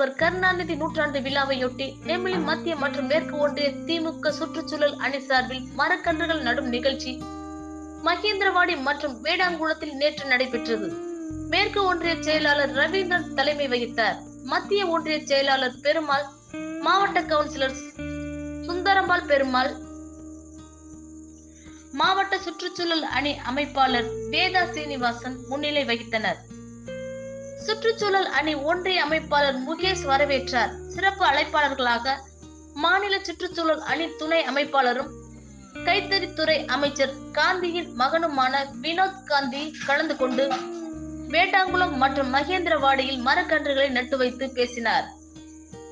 முதல்வர் கருணாநிதி நூற்றாண்டு விழாவையொட்டி நெமிலி மத்திய மற்றும் மேற்கு ஒன்றிய திமுக சுற்றுச்சூழல் அணி சார்பில் மரக்கன்றுகள் நடும் நிகழ்ச்சி மகேந்திரவாடி மற்றும் வேடாங்குளத்தில் நேற்று நடைபெற்றது. மேற்கு ஒன்றிய செயலாளர் ரவீந்திரன் தலைமை வகித்தார். மத்திய ஒன்றிய செயலாளர் பெருமாள் மாவட்ட கவுன்சிலர் சுந்தரம்பாள் பெருமாள் மாவட்ட சுற்றுச்சூழல் அணி அமைப்பாளர் வேதா சீனிவாசன் முன்னிலை வகித்தனர். சுற்றுச்சூழல் அணி ஒன்றிய அமைப்பாளர் முகேஷ் வரவேற்றார். சிறப்பு அழைப்பாளர்களாக மாநில சுற்றுச்சூழல் அணி துணை அமைப்பாளரும் கைத்தறித்துறை அமைச்சர் காந்தியின் மகனுமான வினோத் காந்தி கலந்து கொண்டு வேட்டாங்குளம் மற்றும் மகேந்திரவாடியில் மரக்கன்றுகளை நட்டு வைத்து பேசினார்.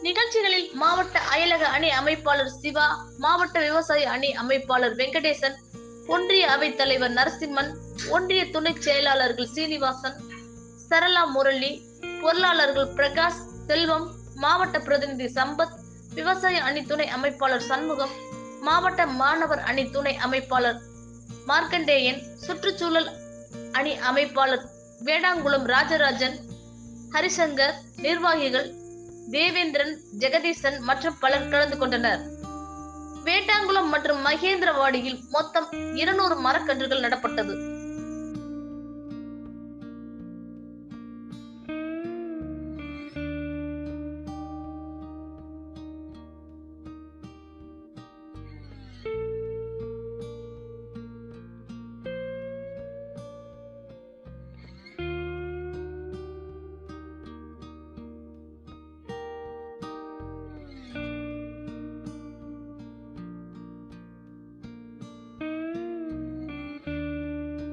நிகழ்ச்சிகளில் மாவட்ட அயலக அணி அமைப்பாளர் சிவா மாவட்ட விவசாய அணி அமைப்பாளர் வெங்கடேசன் ஒன்றிய அவைத் தலைவர் நரசிம்மன் ஒன்றிய துணை செயலாளர்கள் சீனிவாசன் சரளா முரளி பொருளாளர்கள் பிரகாஷ் செல்வம் மாவட்ட பிரதிநிதி சம்பத் விவசாய அணி துணை அமைப்பாளர் சண்முகம் மாவட்ட மாணவர் அணி துணை அமைப்பாளர் மார்க்கண்டேயன் சுற்றுச்சூழல் அணி அமைப்பாளர் வேடாங்குளம் ராஜராஜன் ஹரிசங்கர் நிர்வாகிகள் தேவேந்திரன் ஜெகதீசன் மற்றும் பலர் கலந்து கொண்டனர். வேட்டாங்குளம் மற்றும் மகேந்திரவாடியில் மொத்தம் இருநூறு மரக்கன்றுகள் நடப்பட்டது.